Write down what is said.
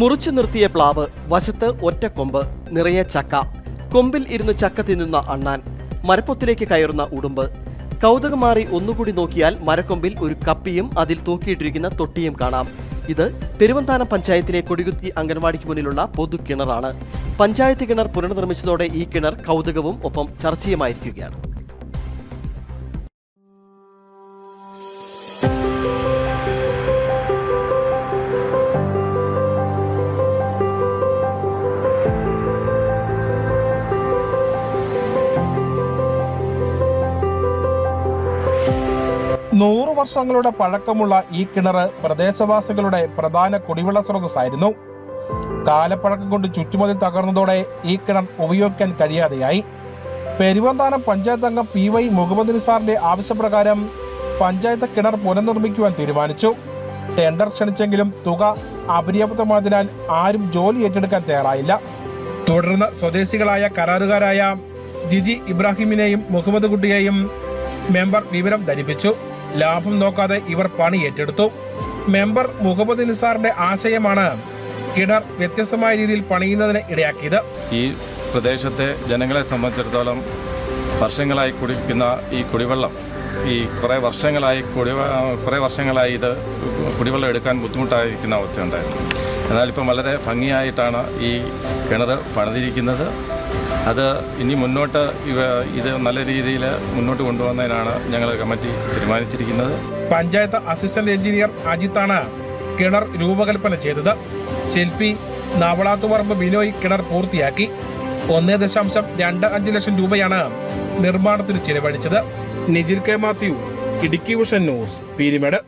മുറിച്ചു നിർത്തിയ പ്ലാവ് വശത്ത് ഒറ്റ കൊമ്പ് നിറയെ ചക്ക. കൊമ്പിൽ ഇരുന്ന് ചക്ക തിന്നുന്ന അണ്ണാൻ മരപ്പൊത്തിലേക്ക് കയറുന്ന ഉടുമ്പ്. കൗതുകം മാറി ഒന്നുകൂടി നോക്കിയാൽ മരക്കൊമ്പിൽ ഒരു കപ്പിയും അതിൽ തൂക്കിയിട്ടിരിക്കുന്ന തൊട്ടിയും കാണാം. ഇത് പെരുവന്താനം പഞ്ചായത്തിലെ കൊടികുത്തി അംഗൻവാടിക്ക് മുന്നിലുള്ള പൊതു കിണറാണ്. പഞ്ചായത്ത് കിണർ പുനർനിർമ്മിച്ചതോടെ ഈ കിണർ കൗതുകവും ഒപ്പം ചർച്ചയുമായിരിക്കുകയാണ്. നൂറു വർഷങ്ങളുടെ പഴക്കമുള്ള ഈ കിണർ പ്രദേശവാസികളുടെ പ്രധാന കുടിവെള്ള സ്രോതസ്സായിരുന്നു. കാലപ്പഴക്കം കൊണ്ട് ചുറ്റുമതിൽ തകർന്നതോടെ ഈ കിണർ ഉപയോഗിക്കാൻ കഴിയാതെയായി. പെരുവന്താനം പഞ്ചായത്ത് അംഗം പി വൈ മുഹമ്മദ് നിസാറിന്റെ ആവശ്യപ്രകാരം പഞ്ചായത്ത് കിണർ പുനർനിർമ്മിക്കുവാൻ തീരുമാനിച്ചു. ടെൻഡർ ക്ഷണിച്ചെങ്കിലും തുക അപര്യാപ്തമായതിനാൽ ആരും ജോലി ഏറ്റെടുക്കാൻ തയ്യാറായില്ല. തുടർന്ന് സ്വദേശികളായ കരാറുകാരായ ജിജി ഇബ്രാഹിമിനെയും മുഹമ്മദ് കുട്ടിയെയും മെമ്പർ വിവരം ധരിപ്പിച്ചു. ലാഭം നോക്കാതെ ഇവർ പണി ഏറ്റെടുത്തു. മെമ്പർ മുഹമ്മദ് നിസാറിന്റെ ആശയമാണ് കിണർ വ്യത്യസ്തമായ രീതിയിൽ പണിയുന്നതിന് ഇടയാക്കിയത്. ഈ പ്രദേശത്തെ ജനങ്ങളെ സംബന്ധിച്ചിടത്തോളം വർഷങ്ങളായി കുടിക്കുന്ന ഈ കുടിവെള്ളം ഈ കുറേ വർഷങ്ങളായി കുടി കുറേ വർഷങ്ങളായി ഇത് കുടിവെള്ളം എടുക്കാൻ ബുദ്ധിമുട്ടായിരിക്കുന്ന അവസ്ഥയുണ്ടായിരുന്നു. എന്നാൽ ഇപ്പം വളരെ ഭംഗിയായിട്ടാണ് ഈ കിണർ പണിതിരിക്കുന്നത്. അത് ഇനി മുന്നോട്ട് ഇവ ഇത് നല്ല രീതിയിൽ മുന്നോട്ട് കൊണ്ടുപോകുന്നതിനാണ് ഞങ്ങൾ കമ്മിറ്റി തീരുമാനിച്ചിരിക്കുന്നത്. പഞ്ചായത്ത് അസിസ്റ്റന്റ് എഞ്ചിനീയർ അജിത്താണ് കിണർ രൂപകൽപ്പന ചെയ്തത്. ശില്പി നവളാത്തുപറമ്പ് ബിനോയ് കിണർ പൂർത്തിയാക്കി. ഒന്നേ ദശാംശം രണ്ട് അഞ്ച് ലക്ഷം രൂപയാണ് നിർമ്മാണത്തിന് ചിലവഴിച്ചത്. Nijil K Mathew Idukki vision news Peermade.